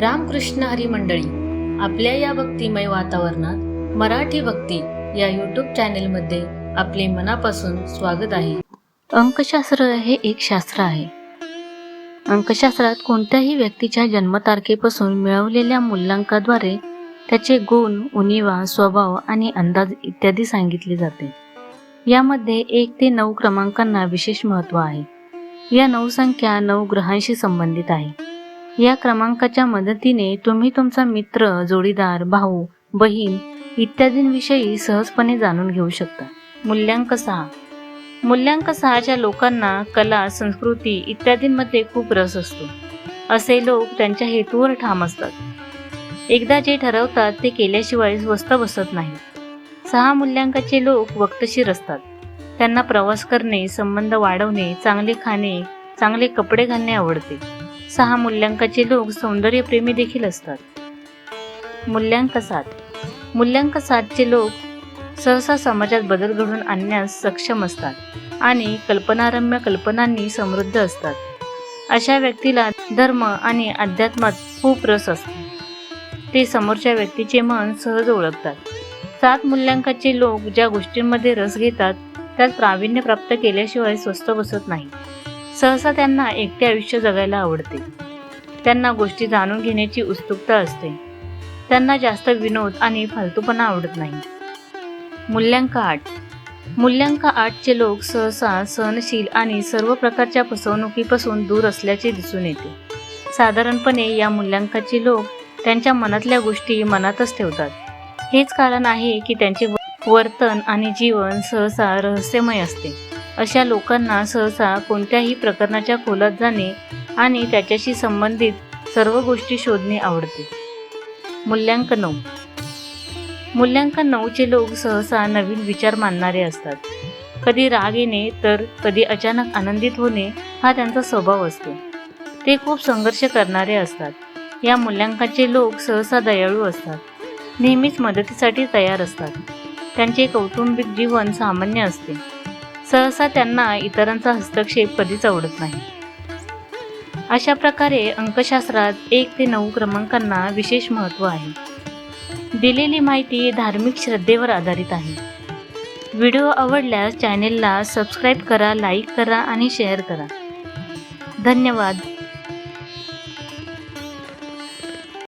रामकृष्ण हरी मंडळी आपल्या या भक्तिमय वातावरणात मराठी भक्ती या यूट्यूब चॅनेलमध्ये आपले मनापासून स्वागत आहे. अंकशास्त्र हे एक शास्त्र आहे. अंकशास्त्रात कोणत्याही व्यक्तीच्या जन्मतारखेपासून मिळवलेल्या मूल्यांकाद्वारे त्याचे गुण उणिवा स्वभाव आणि अंदाज इत्यादी सांगितले जाते. यामध्ये एक ते नऊ क्रमांकांना विशेष महत्त्व आहे. या नऊ संख्या नऊ ग्रहांशी संबंधित आहे. या क्रमांकाच्या मदतीने तुम्ही तुमचा मित्र जोडीदार भाऊ बहीण इत्यादींविषयी सहजपणे जाणून घेऊ शकता. मूल्यांक सहा. मूल्यांक सहाच्या लोकांना कला संस्कृती इत्यादींमध्ये खूप रस असतो. असे लोक त्यांच्या हेतूवर ठाम असतात. एकदा जे ठरवतात ते केल्याशिवाय स्वस्त बसत नाही. सहा मूल्यांकाचे लोक वक्तशीर असतात. त्यांना प्रवास करणे संबंध वाढवणे चांगले खाणे चांगले कपडे घालणे आवडते. सहा मूल्यांकाचे लोक सौंदर्यप्रेमी देखील असतात. मूल्यांक सात मूल्यांक सातचे लोक सहसा समाजात बदल घडवून आणण्यास सक्षम असतात आणि कल्पनारम्य कल्पनांनी समृद्ध असतात. अशा व्यक्तीला धर्म आणि अध्यात्मात खूप रस असतो. ते समोरच्या व्यक्तीचे मन सहज ओळखतात. सात मूल्यांकाचे लोक ज्या गोष्टींमध्ये रस घेतात त्यात प्रावीण्य प्राप्त केल्याशिवाय स्वस्त बसत नाही सहसा त्यांना एकटे आयुष्य जगायला आवडते. त्यांना गोष्टी जाणून घेण्याची उत्सुकता असते. त्यांना जास्त विनोद आणि फालतूपणा आवडत नाही. मूल्यांक आठ. मूल्यांक आठचे लोक सहसा सहनशील आणि सर्व प्रकारच्या फसवणुकीपासून दूर असल्याचे दिसून येते. साधारणपणे या मूल्यांकाचे लोक त्यांच्या मनातल्या गोष्टी मनातच ठेवतात. हेच कारण आहे की त्यांचे वर्तन आणि जीवन सहसा रहस्यमय असते. अशा लोकांना सहसा कोणत्याही प्रकरणाच्या खोलात जाणे आणि त्याच्याशी संबंधित सर्व गोष्टी शोधणे आवडते. मूल्यांक नऊ. मूल्यांकन नऊचे लोक सहसा नवीन विचार मानणारे असतात. कधी राग येणे तर कधी अचानक आनंदित होणे हा त्यांचा स्वभाव असतो. ते खूप संघर्ष करणारे असतात. या मूल्यांकाचे लोक सहसा दयाळू असतात. नेहमीच मदतीसाठी तयार असतात. त्यांचे कौटुंबिक जीवन सामान्य असते. सहसा त्यांना इतरांचा हस्तक्षेप कधीच आवडत नाही. अशा प्रकारे अंकशास्त्रात एक ते नऊ क्रमांकांना विशेष महत्त्व आहे. दिलेली माहिती धार्मिक श्रद्धेवर आधारित आहे. व्हिडिओ आवडल्यास चॅनेलला सबस्क्राईब करा लाईक करा आणि शेअर करा. धन्यवाद.